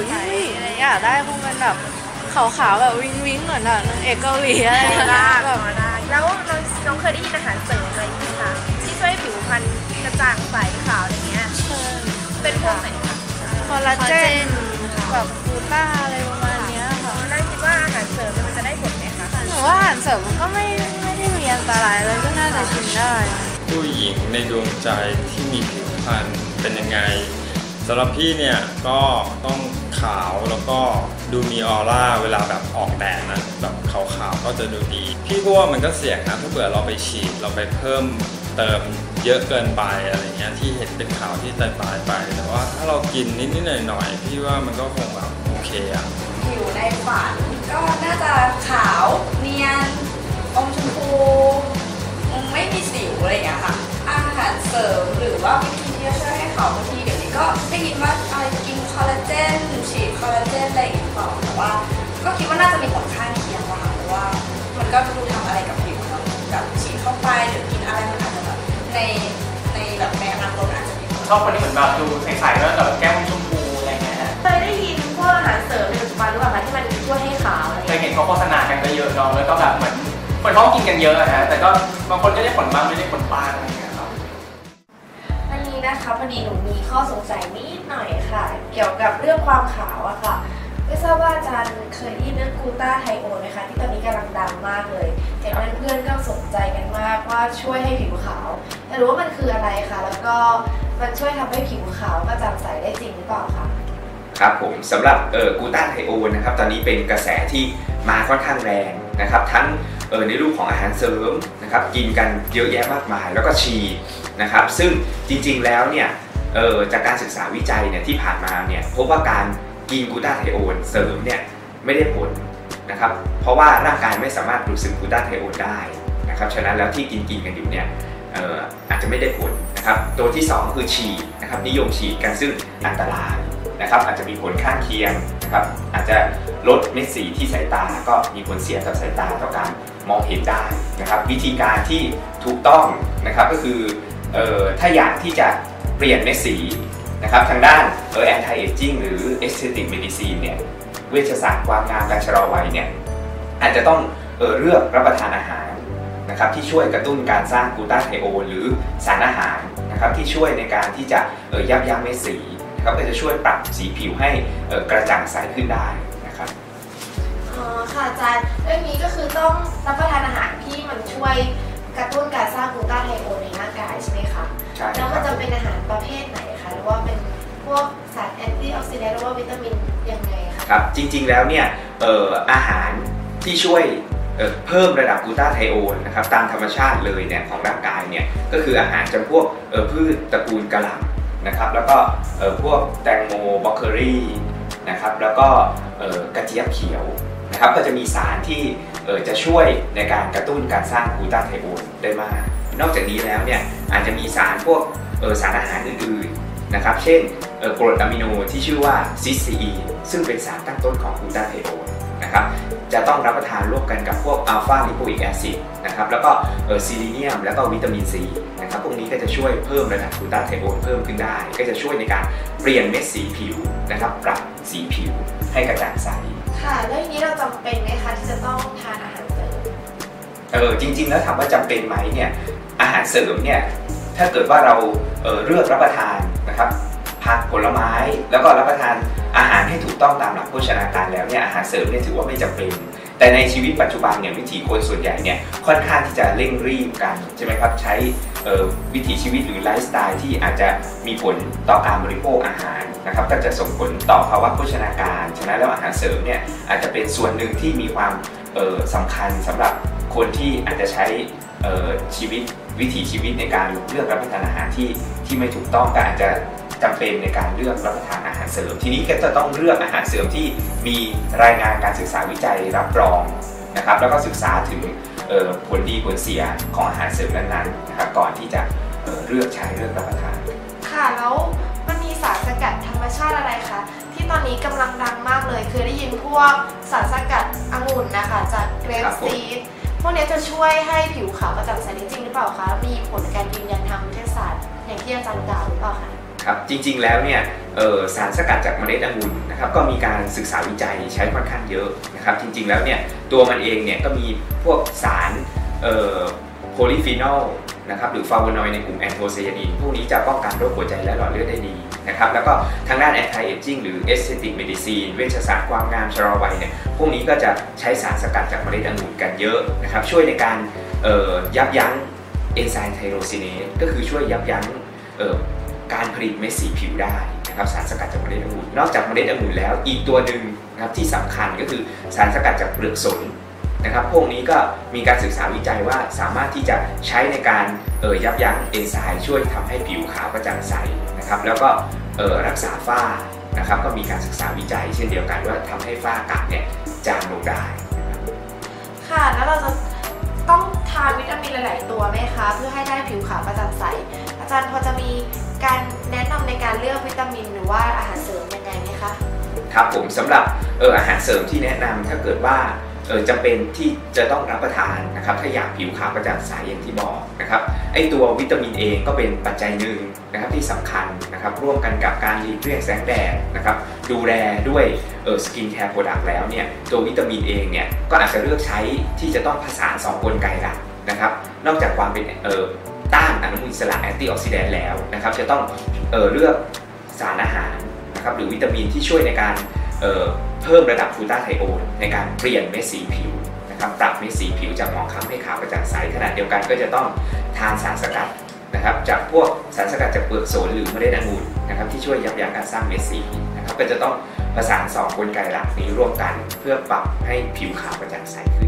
วใสอะไรอย่างเงี้ยอยากได้คงเป็นแบบขาวๆแบบวิงวิงเหมือนแบบนางเอกเกาหลีอะไรอย่างเงี้ยได้แบบแล้วน้องน้องเคยได้ยินอาหารเสริมอะไรไหมคะที่ช่วยผิวพรรณกระจ่างใสขาวอะไรเงี้ยเป็นพวกไหนคะคอลลาเจนแบบกลูต้าอะไรประมาณเนี้ยค่ะแล้วคิดว่าอาหารเสริมมันจะได้ผลไหมคะหนูว่าอาหารเสริมมันก็ไม่ไม่ได้มีอันตรายเลยก็น่าจะกินได้ ผู้หญิงในดวงใจที่มีผิวพรรณเป็นยังไงสำหรับพี่เนี่ยก็ต้อง ขาวแล้วก็ดูมีออร่าเวลาแบบออกแดดนะแบบขาวๆก็จะดูดี พี่ก็ว่ามันก็เสี่ยงนะถ้าเผื่อเราไปฉีดเราไปเพิ่มเติมเยอะเกินไปอะไรเงี้ยที่เห็นเป็นขาวที่ตายตายไป แต่ว่าถ้าเรากินนิดๆหน่อยๆพี่ว่ามันก็คงแบบโอเคอะผิวในฝันก็น่าจะขาวเนียนอมชมพูไม่มีสิวอะไรอย่างเงี้ยค่ะอาหารเสริมหรือว่าวิธีที่จะช่วยให้ขาวบางทีเดี๋ยวนี้ก็ได้ยินว่าอะไรกินคอลลาเจน มันก็ดูทำอะไรกับผิวเนาะแบบฉีดเข้าไปหรือกินอะไรมันอาจจะแบบในในแบบในอนาคตอาจจะมีผลชอบคนที่เหมือนแบบดูใสๆแล้วแบบแก้มชมพูอะไรเงี้ยฮะเคยได้ยินพวกอาหารเสริมในปัจจุบันหรือเปล่าคะที่มันช่วยให้ขาวอะไรเคเงี้ยยเห็นเขาโฆษณากันก็เยอะเนาะแล้วก็แบบเหมือนคนเขาก็กินกันเยอะอะฮะแต่ก็บางคนก็ได้ผลบ้างไม่ได้ผลบ้างอะไรเงี้ยครับอันนี้นะคะพอดีหนูมีข้อสงสัยนิดหน่อยค่ะ เกี่ยวกับเรื่องความขาวอะค่ะ ไม่ทราบว่าอาจารย์เคยได้ยินเรื่องกูต้าไทโอนไหมคะ ที่ตอนนี้กำลังดังมากเลยเห็นเพื่อนๆก็สนใจกันมากว่าช่วยให้ผิวขาวแต่รู้ว่ามันคืออะไรคะ แล้วก็มันช่วยทำให้ผิวขาวกระจ่างใสได้จริงหรือเปล่าคะครับผมสำหรับเอ่อกูต้าไทโอนนะครับตอนนี้เป็นกระแสที่มาค่อนข้างแรงนะครับ ทั้งเอ่อในรูปของอาหารเสริมนะครับกินกันเยอะแยะมากมาย แล้วก็ฉีดนะครับ ซึ่งจริงๆแล้วเนี่ยเอ่อจากการศึกษาวิจัยเนี่ยที่ผ่านมาเนี่ยพบว่าการ กินกูต้าไทโอนเสริมเนี่ยไม่ได้ผลนะครับเพราะว่าร่างกายไม่สามารถดูดซึมกูต้าไทโอนได้นะครับฉะนั้นแล้วที่กินกินกันอยู่เนี่ยอออาจจะไม่ได้ผลนะครับตัวที่สองคือฉีดนะครับนิยมฉีดกันซึ่งอันตรายนะครับอาจจะมีผลข้างเคียงนะครับอาจจะลดเม็ดสีที่สายตาก็มีผลเสียต่อสายตาต่อการมองเห็นได้นะครับวิธีการที่ถูกต้องนะครับก็คือออถ้าอยากที่จะเปลี่ยนเม็ดสีนะครับทางด้านเออ anti aging หรือ aesthetic medicine เนี่ยเวชศาสตร์ความงามการชะลอวัยเนี่ยอาจจะต้องเออเลือกรับประทานอาหารนะครับที่ช่วยกระตุ้นการสร้างกลูตาไทโอนหรือสารอาหารนะครับที่ช่วยในการที่จะเออยับยั้งเม็ดสีนะครับก็จะช่วยปรับสีผิวให้เอ่อกระจ่างใสขึ้นได้นะครับอ๋อค่ะอาจารย์เรื่องนี้ก็คือต้องรับประทานอาหารที่มันช่วยกระตุ้นการสร้างกลูตาไทโอนในร่างกายใช่ไหมคะใช่แล้วคมัรันบจะเป็นอาหารประเภทไหนคะหรือว่าเป็น พวกสารแอนตี้ออกซิแดนต์หรือว่าวิตามินยังไงคะครับจริงๆแล้วเนี่ยเอ่ออาหารที่ช่วยเเพิ่มระดับกลูตาไทโอนนะครับตามธรรมชาติเลยเนี่ยของร่างกายเนี่ยก็คืออาหารจำพวกพืชตระกูลกะหล่ำนะครับแล้วก็พวกแตงโมบล็อกเกอรี่นะครับแล้วก็กระเจี๊ยบเขียวนะครับก็จะมีสารที่จะช่วยในการกระตุ้นการสร้างกลูตาไทโอนได้มาก นอกจากนี้แล้วเนี่ยอาจจะมีสารพวกสารอาหารอื่น นะครับ เช่นเอ่อกรดอะมิโนที่ชื่อว่าซิสซีนซึ่งเป็นสารตั้งต้นของกลูตาไทโอนนะครับ จะต้องรับประทานร่วมกันกับพวกอัลฟาลิโปอิกแอซิดนะครับ แล้วก็เอ่อซิลิเนียม แล้วก็วิตามินซีนะครับ พวกนี้ก็จะช่วยเพิ่มระดับกลูตาไทโอนเพิ่มขึ้นได้ ก็จะช่วยในการเปลี่ยนเม็ดสีผิวนะครับ ปรับสีผิวให้กระจ่างใส ค่ะ แล้วทีนี้เราจำเป็นไหมคะที่จะต้องทานอาหารเสริม เออจริง ๆ แล้วถามว่าจำเป็นไหมเนี่ยอาหารเสริมเนี่ย ถ้าเกิดว่าเราเเลือกรับประทานนะครับผักผลไม้ แล้วก็รับประทานอาหารให้ถูกต้องตามหลักโภชนาการแล้วเนี่ยอาหารเสริมเนี่ยถือว่าไม่จำเป็นแต่ในชีวิตปัจจุบันเนี่ยวิถีคนส่วนใหญ่เนี่ยค่อนข้างที่จะเร่งรีบกันใช่ไหมครับใช้วิถีชีวิตหรือไลฟ์สไตล์ที่อาจจะมีผลต่อการบริโภคอาหารนะครับก็จะส่งผลต่อภาวะโภชนาการ ฉะนั้นแล้วอาหารเสริมเนี่ยอาจจะเป็นส่วนหนึ่งที่มีความเอ่อสำคัญสำหรับคนที่อาจจะใช้ชีวิต วิถีชีวิตในการเลือกรับประทานอาหารที่ที่ไม่ถูกต้องก็อาจจะจำเป็นในการเลือกรับประทานอาหารเสริม ทีนี้ก็จะต้องเลือกอาหารเสริมที่มีรายงานการศึกษาวิจัยรับรองนะครับ แล้วก็ศึกษาถึงเอ่อผลดีผลเสียของอาหารเสริมนั้นๆนะครับก่อนที่จะเอ่อเลือกใช้เลือกรับประทาน ค่ะแล้วมันมีสารสกัดธรรมชาติอะไรคะที่ตอนนี้กำลังดังมากเลย คือได้ยินพวกสารสกัดองุ่นนะคะจากเกรปครับผมซีด พวกนี้จะช่วยให้ผิวขาวกระจ่างใสได้จริงหรือเปล่าคะ มีผลการยืนยันทางวิทยาศาสตร์ อย่างที่อาจารย์กล่าวหรือเปล่าคะครับจริงๆแล้วเนี่ยสารสกัดจากเมล็ดองุ่นนะครับก็มีการศึกษาวิจัยใช้ค่อนข้างเยอะนะครับจริงๆแล้วเนี่ยตัวมันเองเนี่ยก็มีพวกสารโพลีฟีนอล นะครับหรือฟลาโวนอยด์ในกลุ่มแอนโทไซยานินพวกนี้จะป้องกันโรคหัวใจและหลอดเลือดได้ดีนะครับแล้วก็ทางด้าน anti aging หรือ aesthetic medicine เวชศาสตร์ความงามชะลอวัยเนี่ยพวกนี้ก็จะใช้สารสกัดจากเมล็ดองุ่นกันเยอะนะครับช่วยในการยับยั้งเอนไซม์ไทโรซินเนสก็คือช่วยยับยั้งการผลิตเม็ดสีผิวได้นะครับสารสกัดจากเมล็ดองุ่นนอกจากเมล็ดองุ่นแล้วอีกตัวหนึ่งนะครับที่สำคัญก็คือสารสกัดจากเปลือกสน นะครับ พวกนี้ก็มีการศึกษาวิจัยว่าสามารถที่จะใช้ในการเอ่ยยับยั้งเอนไซม์ช่วยทำให้ผิวขาวกระจ่างใสนะครับแล้วก็เอ่อรักษาฝ้านะครับก็มีการศึกษาวิจัย เช่นเดียวกันว่าทำให้ฝ้ากระเนี่ยจางลงได้ค่ะแล้วเราจะต้องทานวิตามินหลาย ๆ ตัวไหมคะเพื่อให้ได้ผิวขาวกระจ่างใส อาจารย์พอจะมีการแนะนำในการเลือกวิตามิน หรือว่าอาหารเสริมยังไงไหมคะครับผมสำหรับเอออาหารเสริมที่แนะนำถ้าเกิดว่าเออ จำเป็นที่จะต้องรับประทานนะครับถ้าอยากผิวขาวกระจ่างใสอย่างที่บอกนะครับไอตัววิตามินเองก็เป็นปัจจัยหนึ่งนะครับที่สำคัญนะครับร่วมกันกับการหลีกเลี่ยงแสงแดดนะครับดูแลด้วยเออสกินแคร์โปรดักต์แล้วเนี่ยตัววิตามินเองเนี่ยก็อาจจะเลือกใช้ที่จะต้องผสานสองกลไกหลักนะครับนอกจากความเป็นเออต้านอนุมูลอิสระแอนตี้ออกซิแดนต์แล้วนะครับจะต้องเออเลือกสารอาหารนะครับหรือวิตามินที่ช่วยในการ เเพิ่มระดับฟูต้าไทโอนในการเปลี่ยนเม็ดสีผิวนะครับปรับเม็ดสีผิวจากหมองคล้ำให้ขาวกระจ่างใสขณะเดียวกันก็จะต้องทานสารสกัดนะครับจากพวกสารสกัดจากเปลือกโสนหรือเมล็ดองุ่นนะครับที่ช่วยยับยั้งการสร้างเม็ดสีนะครับก็จะต้องประสานสองกลไกหลักนี้ร่วมกันเพื่อปรับให้ผิวขาวกระจ่างใสขึ้น